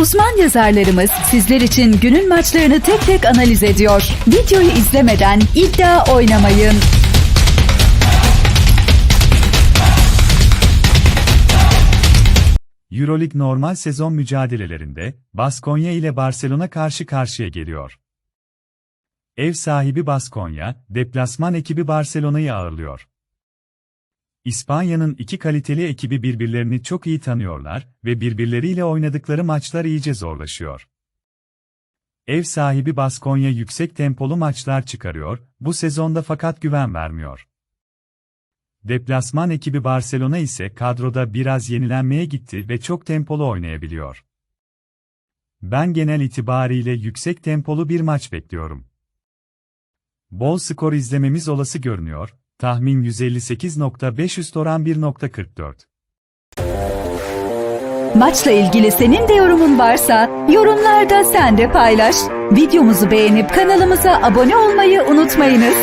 Uzman yazarlarımız sizler için günün maçlarını tek tek analiz ediyor. Videoyu izlemeden iddia oynamayın. Euroleague normal sezon mücadelelerinde Baskonya ile Barcelona karşı karşıya geliyor. Ev sahibi Baskonya, deplasman ekibi Barcelona'yı ağırlıyor. İspanya'nın iki kaliteli ekibi birbirlerini çok iyi tanıyorlar ve birbirleriyle oynadıkları maçlar iyice zorlaşıyor. Ev sahibi Baskonya yüksek tempolu maçlar çıkarıyor, bu sezonda fakat güven vermiyor. Deplasman ekibi Barcelona ise kadroda biraz yenilenmeye gitti ve çok tempolu oynayabiliyor. Ben genel itibariyle yüksek tempolu bir maç bekliyorum. Bol skor izlememiz olası görünüyor, tahmin 158.5 üst oran 1.44. Maçla ilgili senin de yorumun varsa yorumlarda sen de paylaş. Videomuzu beğenip kanalımıza abone olmayı unutmayınız.